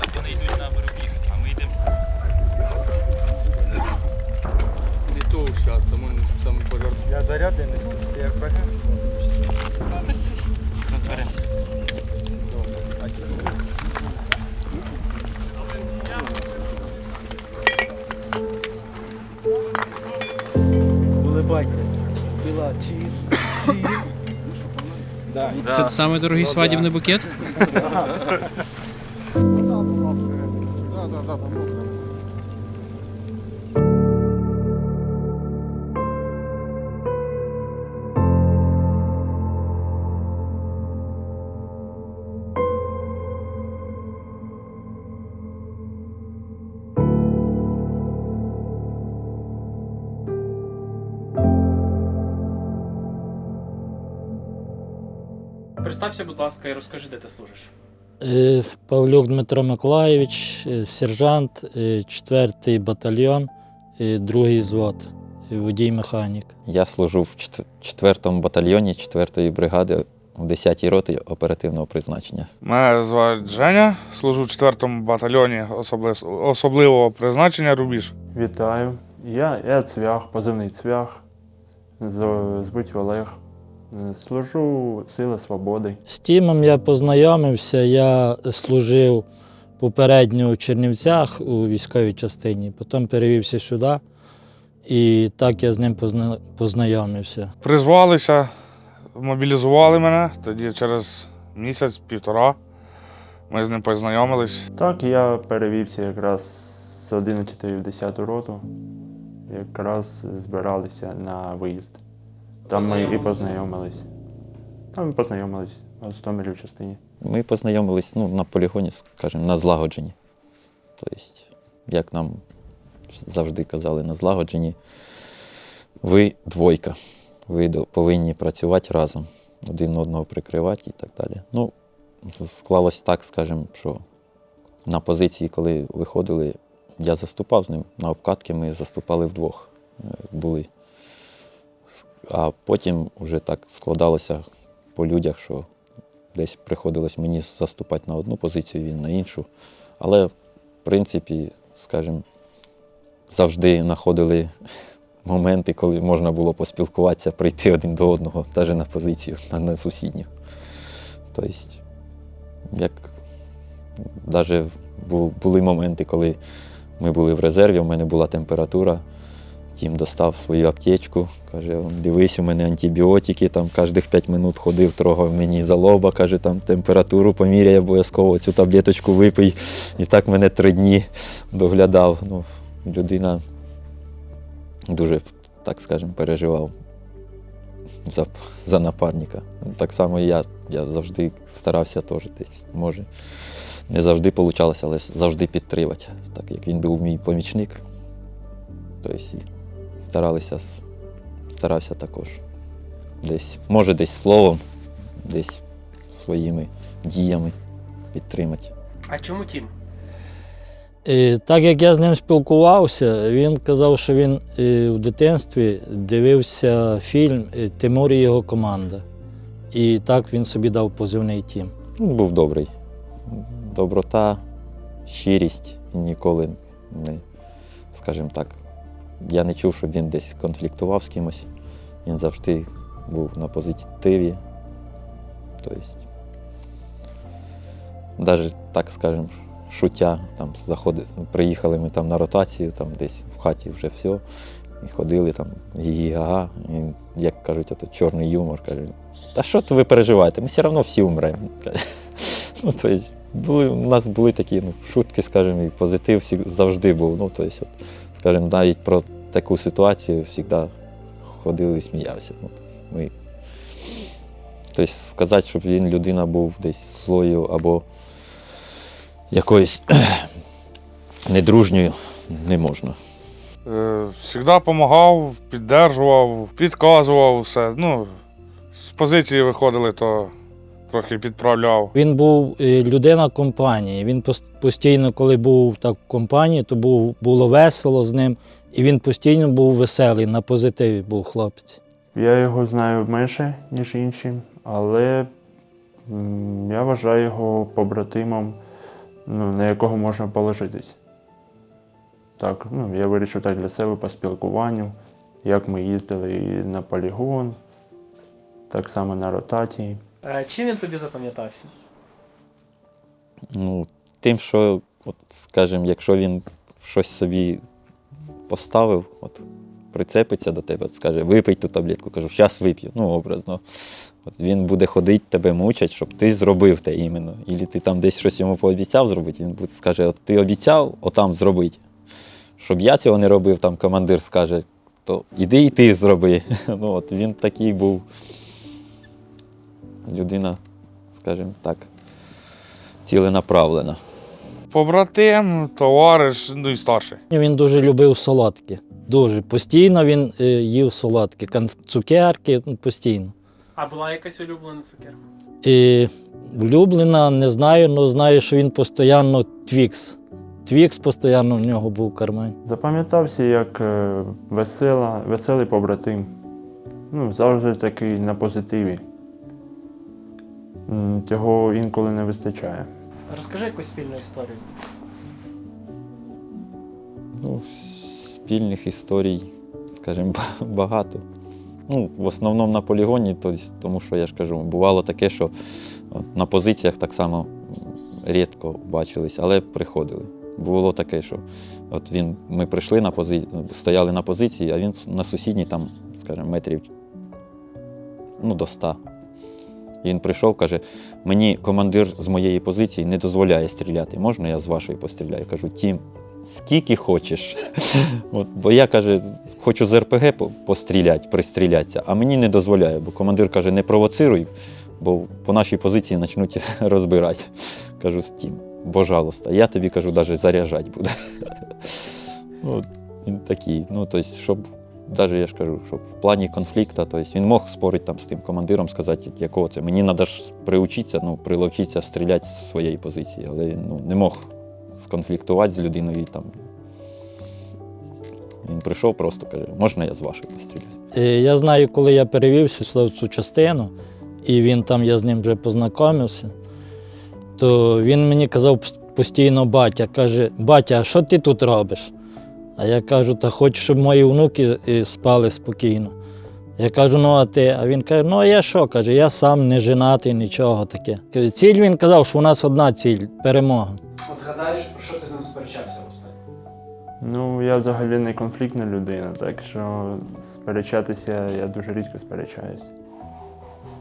Так вони йдуть на виробів, а ми йдемо. Не то зараз, там он там пожар. Я заряди несу. Ти як бачиш? Розберемося. Це самий дорогий свадібний букет? Представся, будь ласка, і розкажи, де ти служиш. Е, Павлюк Дмитро Миколаєвич, е, сержант, 4-й батальйон, е, другий звод, е, водій-механік. Я служу в 4-му батальйоні 4-ї бригади в 10-й роті оперативного призначення. Мене звати Женя, служу в 4-му батальйоні особли- особливого призначення Рубіж. Вітаю. Я, я цвях, позивний цвях. Звуть Олег. Е, Служу Сили Свободи. З Тімом я познайомився, я служив попередньо у Чернівцях у військовій частині, потім перевівся сюди, і так я з ним позна- познайомився. Призвалися, мобілізували мене. Тоді через місяць-півтора ми з ним познайомились. Так, я перевівся якраз з 11 в 10 роту. Якраз збиралися на виїзд. Там ми і познайомились. Там ми познайомились в Гостомелі в частині. Ми познайомились ну, на полігоні, скажімо, на злагодженні. Тобто, як нам завжди казали, на злагодженні, ви двойка. Ви повинні працювати разом, один одного прикривати і так далі. Ну, склалось так, скажімо, що на позиції, коли виходили, я заступав з ним. На обкатки ми заступали вдвох. е, Були. А потім вже так складалося по людях, що десь приходилось мені заступати на одну позицію, він на іншу. Але, в принципі, скажімо, завжди знаходили моменти, коли можна було поспілкуватися, прийти один до одного, навіть на позицію, на, сусідню. Тобто, як навіть були моменти, коли ми були в резерві, у мене була температура. Тім достав свою аптечку, каже, дивись, у мене антибіотики, там кожних 5 минут ходив, трогав мені за лоба, каже, там температуру поміряй обов'язково, цю таблеточку випий. І так мене три дні доглядав. Ну, людина дуже, так скажемо, переживав за, за напарника. Ну, Так само і я. Я завжди старався теж десь, може. Не завжди вийшло, але завжди підтримати. Так як він був мій помічник. Тобто старалися, старався також. Десь, може, десь словом, десь своїми діями підтримати. А чому тім? І так як я з ним спілкувався, він казав, що він е, в дитинстві дивився фільм е, Тимур і його команда. І так він собі дав позивний тім. Він був добрий. Доброта, щирість. Ніколи не, скажімо так, я не чув, щоб він десь конфліктував з кимось. Він завжди був на позитиві. Тобто, навіть так скажемо, шуття, там заходи, приїхали ми там на ротацію, там десь в хаті вже все. І ходили там гі-га, і, як кажуть, ото чорний юмор. Каже, та що ви переживаєте? Ми все одно всі умремо. Ну, тобто, у нас були такі ну, шутки, скажімо, і позитив завжди був. Ну, тобто, скажімо, навіть про таку ситуацію завжди ходили і сміявся. Ну, ми, тобто, сказати, щоб він людина був десь злою або якоюсь недружньою, не можна. Е, Завжди допомагав, піддержував, підказував все. Ну, з позиції виходили, то трохи підправляв. Він був е, людина компанії. Він постійно, коли був так в компанії, то був, було весело з ним. І він постійно був веселий, на позитиві був хлопець. Я його знаю менше, ніж інші, але Я вважаю його побратимом, ну, на якого можна положитись. Так, ну, я вирішив так для себе по спілкуванню, як ми їздили і на полігон, так само на ротації. Е, Чим він тобі запам'ятався? Ну, тим, що, от, скажімо, якщо він щось собі поставив, от, прицепиться до тебе, от, скаже, випий ту таблетку, кажу, зараз вип'ю, ну, образно. От він буде ходити, тебе мучать, щоб ти зробив те іменно. Ілі ти там десь щось йому пообіцяв зробити, він буде скаже, от ти обіцяв отам зробити. Щоб я цього не робив, там командир скаже, то іди і ти зроби. Ну, от він такий був людина, скажімо так, ціленаправлена. Побратим, товариш, ну і старший. Він дуже любив солодкі. Дуже. Постійно він е, їв солодкі, цукерки ну, постійно. А була якась улюблена цукерка? І влюблена, не знаю, але знаю, що він постійно твікс. Твікс постійно в нього був в кармані. Запам'ятався як е, весела, веселий побратим. Ну, завжди такий на позитиві. Цього інколи не вистачає. Розкажи якусь спільну історію. Ну, спільних історій, скажімо, багато. Ну, в основному на полігоні, тому що я ж кажу, бувало таке, що на позиціях так само рідко бачились, але приходили. Було таке, що от він, ми прийшли на позицію, стояли на позиції, а він на сусідній там, скажімо, метрів ну, до ста. І він прийшов, каже: мені командир з моєї позиції не дозволяє стріляти. Можна я з вашої постріляю? Кажу, Тім, скільки хочеш. От, бо я каже, хочу з РПГ постріляти, пристрілятися, а мені не дозволяє, бо командир каже, не провоцируй, бо по нашій позиції почнуть розбирати. Кажу, Стім, пожалуйста, я тобі кажу, навіть заряджати буду. От, він такий, ну, тобто, щоб, навіть я ж кажу, щоб в плані конфлікту, тобто, він мог спорити там з тим командиром, сказати, якого це. Мені треба ж приучитися, ну, приловчитися стріляти з своєї позиції, але ну, не мог сконфліктувати з людиною там. Він прийшов просто каже, можна я з вашої постріляю? Е, Я знаю, коли я перевівся в цю частину, і він там, я з ним вже познайомився, то він мені казав постійно батя, каже, батя, а що ти тут робиш? А я кажу, та хочу, щоб мої внуки е, спали спокійно. Я кажу, ну а ти? А він каже, ну а я що? каже, я сам не женатий, нічого таке. Ціль він казав, що у нас одна ціль перемога. От згадаєш, про що ти з ним сперечався останнє? Ну, я взагалі не конфліктна людина, так що сперечатися я дуже рідко сперечаюсь.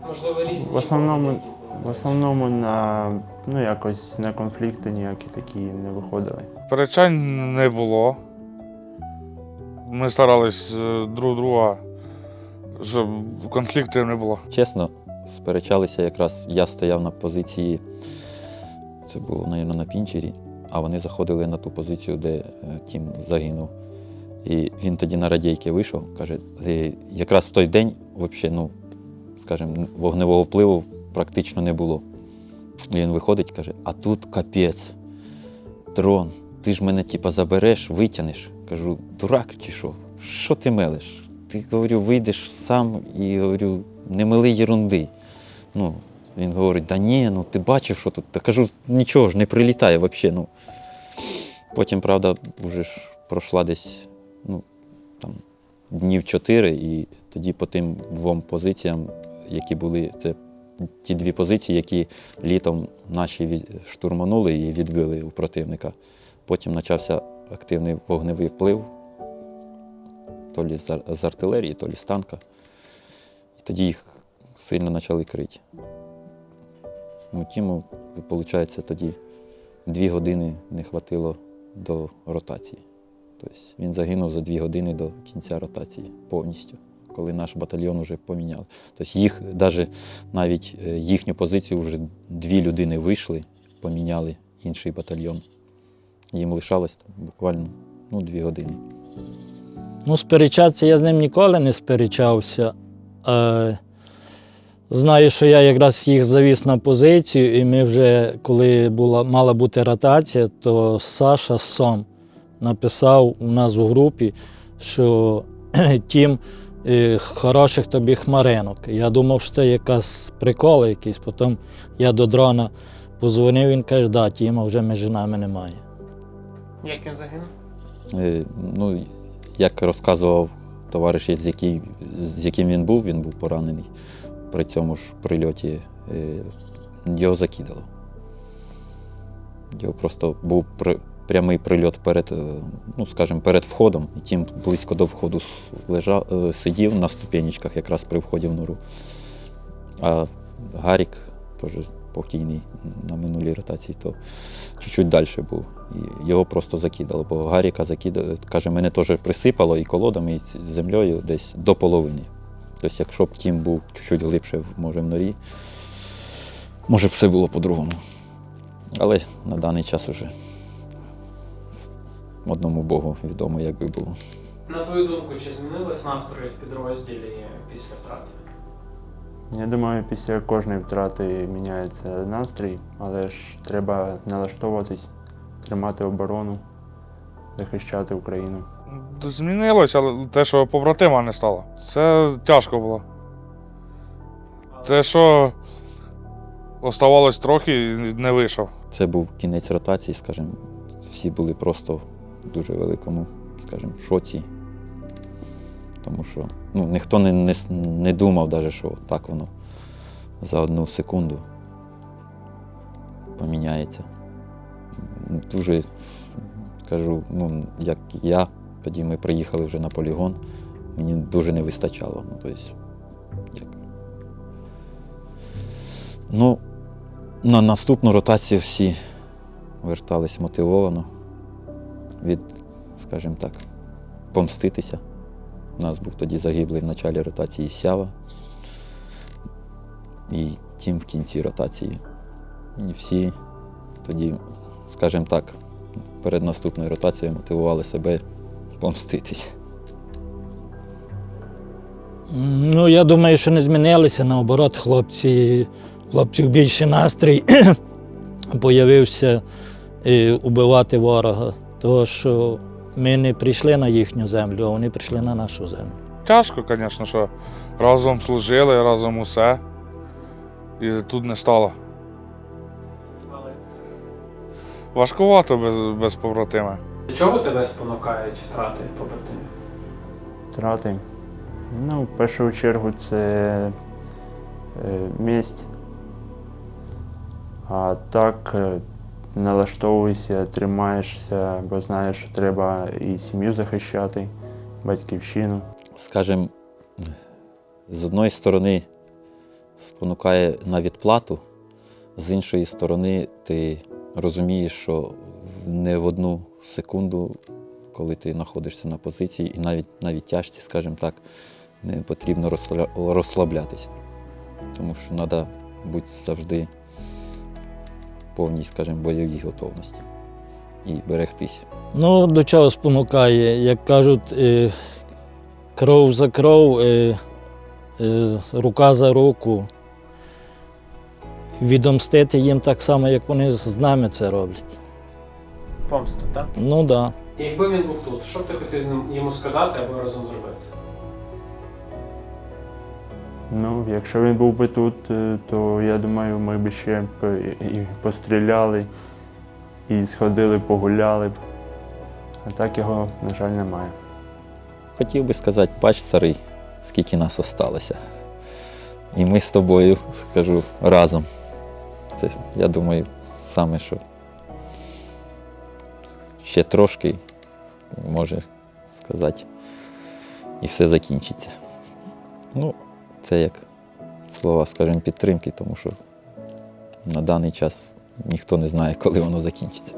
Можливо, різні. В основному, в основному на ну якось на конфлікти ніякі такі не виходили. Перечань не було. Ми старались е, друг друга, щоб конфліктів не було. Чесно, сперечалися якраз я стояв на позиції, це було, мабуть, на пінчері, а вони заходили на ту позицію, де е, тім загинув. І він тоді на радійки вийшов, каже, «Е, якраз в той день, взагалі, ну, скажімо, вогневого впливу практично не було. І він виходить, каже, а тут капець, дрон, ти ж мене типа забереш, витягнеш. Кажу, дурак чи що? Що ти мелиш? Ти говорю, вийдеш сам і говорю, не мили єрунди. Ну, він говорить, да ні, ну ти бачив, що тут. Та кажу, нічого ж не прилітає взагалі. Ну. Потім, правда, вже ж пройшла десь ну, там, днів чотири, і тоді по тим двом позиціям, які були, це ті дві позиції, які літом наші штурманули і відбили у противника. Потім почався активний вогневий вплив, то лі з артилерії, то лі з танка. І тоді їх сильно почали крити. Ну, Тіму, виходить, тоді дві години не хватило до ротації. Тобто він загинув за дві години до кінця ротації повністю, коли наш батальйон вже поміняли. Тобто їх, навіть навіть е, їхню позицію вже дві людини вийшли, поміняли інший батальйон. Їм лишалось там буквально ну, дві години. Ну, сперечатися я з ним ніколи не сперечався. Е, знаю, що я якраз їх завіз на позицію, і ми вже, коли була, мала бути ротація, то Саша Сом написав у нас у групі, що Тім е, хороших тобі хмаринок. Я думав, що це якась прикол якийсь. Потім я до дрона позвонив, він каже, да, Тіма вже між нами немає. Як він загинув? Е, Ну, як розказував товариш, з, який, з яким він був, він був поранений. При цьому ж прильоті е, його закидало. Його просто був прямий прильот перед, е, ну, скажімо, перед входом, і тім близько до входу лежав, е, сидів на ступенечках якраз при вході в нору. А Гарік, теж покійний на минулій ротації, то чуть-чуть далі був. І його просто закидало, бо Гаріка закидало, каже, мене теж присипало і колодами, і землею десь до половини. Тобто, якщо б тім був чуть-чуть глибше, може, в норі, може б все було по-другому. Але на даний час вже одному Богу відомо, як би було. На твою думку, чи змінились настрої в підрозділі після втрати? Я думаю, після кожної втрати міняється настрій, але ж треба налаштовуватись, тримати оборону, захищати Україну. Змінилось, але те, що побратима не стало, це тяжко було. Те, що оставалось трохи, і не вийшов. Це був кінець ротації, скажімо, всі були просто в дуже великому, скажімо, шоці. Тому що ну, ніхто не, не, не думав, навіть, що так воно за одну секунду поміняється. Дуже кажу, ну, як я, тоді ми приїхали вже на полігон, мені дуже не вистачало. Ну, тобто, як... ну, на наступну ротацію всі вертались мотивовано від, скажімо так, помститися. У нас був тоді загиблий в началі ротації Сява. І тім в кінці ротації. І всі тоді, скажімо так, перед наступною ротацією мотивували себе помститись. Ну, я думаю, що не змінилися. Наоборот, хлопці, хлопців більше настрій появився е, убивати ворога. Тому що ми не прийшли на їхню землю, а вони прийшли на нашу землю. Тяжко, звісно, що разом служили, разом усе. І тут не стало. Але Важкувато без, без побратима. до чого тебе спонукають втрати побратимів? Втрати. Ну, в першу чергу це е, мість. А так налаштовуйся, тримаєшся, бо знаєш, що треба і сім'ю захищати, батьківщину. скажімо, з одної сторони спонукає на відплату, з іншої сторони, ти розумієш, що не в одну секунду, коли ти знаходишся на позиції, і навіть навіть тяжці, скажімо так, не потрібно розслаблятися. Тому що треба бути завжди повній, скажімо, бойовій готовності і берегтись. Ну, до чого спонукає, як кажуть, е, кров за кров, е, е, рука за руку. Відомстити їм так само, як вони з нами це роблять. Помсту, так? Ну так. Да. Якби він був тут, що б ти хотів йому сказати або разом зробити? Ну, якщо він був би тут, е, то я думаю, ми б ще б і постріляли, і сходили, погуляли б. А так його, на жаль, немає. Хотів би сказати, бач, старий, скільки нас осталося. І ми з тобою, скажу, разом. Це, я думаю, саме що ще трошки, може сказати, і все закінчиться. Ну, це як слова, скажімо, підтримки, тому що на даний час ніхто не знає, коли воно закінчиться.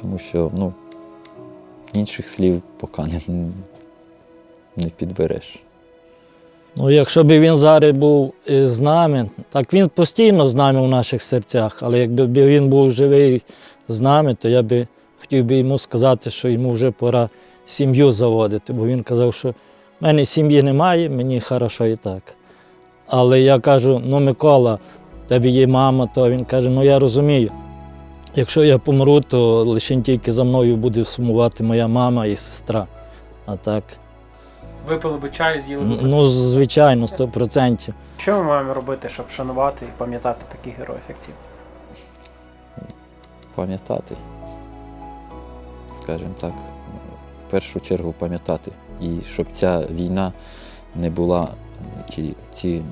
Тому що, ну, інших слів поки не, не підбереш. Ну, якщо б він зараз був з нами, так він постійно з нами в наших серцях, але якби він був живий з нами, то я би хотів би йому сказати, що йому вже пора сім'ю заводити, бо він казав, що в мене сім'ї немає, мені хорошо і так. Але я кажу: ну, Микола, в тебе є мама, то він каже, ну я розумію. Якщо я помру, то лише тільки за мною буде сумувати моя мама і сестра. А так, Випили би чай, з'їли би. Ну, звичайно, 100%. Що ми маємо робити, щоб вшанувати і пам'ятати таких героїв, як ті? Пам'ятати, скажімо так, в першу чергу пам'ятати. І щоб ця війна не була, чи ці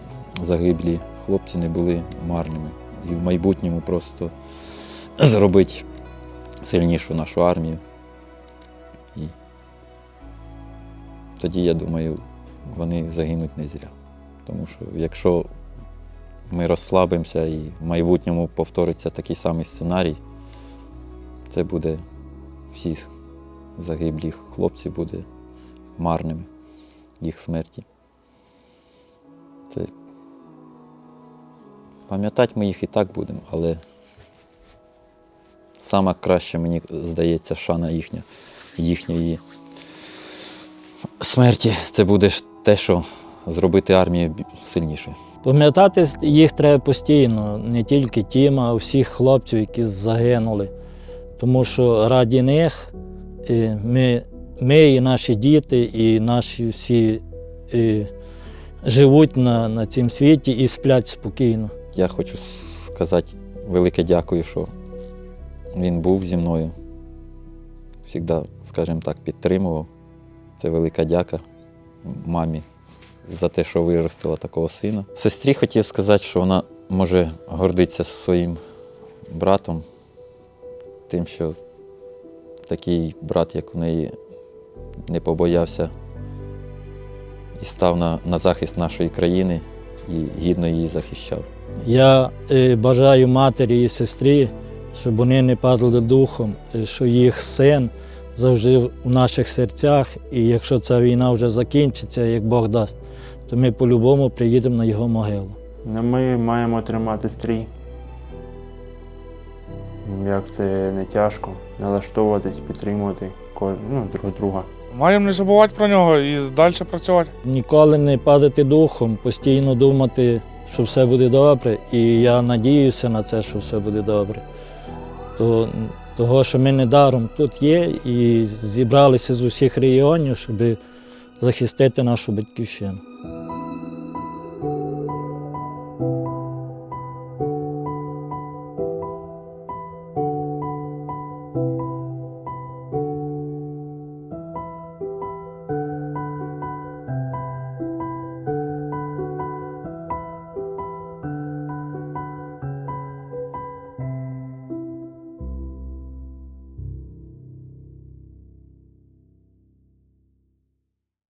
загиблі хлопці не були марними. І в майбутньому просто зробити сильнішу нашу армію. І тоді, я думаю, вони загинуть не зря. Тому що якщо ми розслабимося і в майбутньому повториться такий самий сценарій, це буде всі загиблі хлопці буде марними їх смерті. Це... Пам'ятати ми їх і так будемо, але саме краще, мені здається, шана їхня, їхньої смерті. Це буде те, що зробити армію сильнішою. Пам'ятати їх треба постійно, не тільки тім, а всіх хлопців, які загинули. Тому що раді них ми, ми і наші діти, і наші всі е, живуть на, на цім світі і сплять спокійно. Я хочу сказати велике дякую, що він був зі мною. Завжди, скажімо так, підтримував. Це велика дяка мамі за те, що виростила такого сина. Сестрі хотів сказати, що вона може гордитися своїм братом, тим, що такий брат, як у неї, не побоявся і став на, на захист нашої країни і гідно її захищав. Я е, бажаю матері і сестрі, щоб вони не падали духом, е, що їх син завжди у наших серцях, і якщо ця війна вже закінчиться, як Бог дасть, то ми по-любому приїдемо на його могилу. Ми маємо тримати стрій. Як це не тяжко, налаштовуватись, підтримувати ну, друг друга. Маємо не забувати про нього і далі працювати. Ніколи не падати духом, постійно думати, що все буде добре, і я надіюся на це, що все буде добре. То, того, що ми недаром тут є і зібралися з усіх регіонів, щоб захистити нашу батьківщину.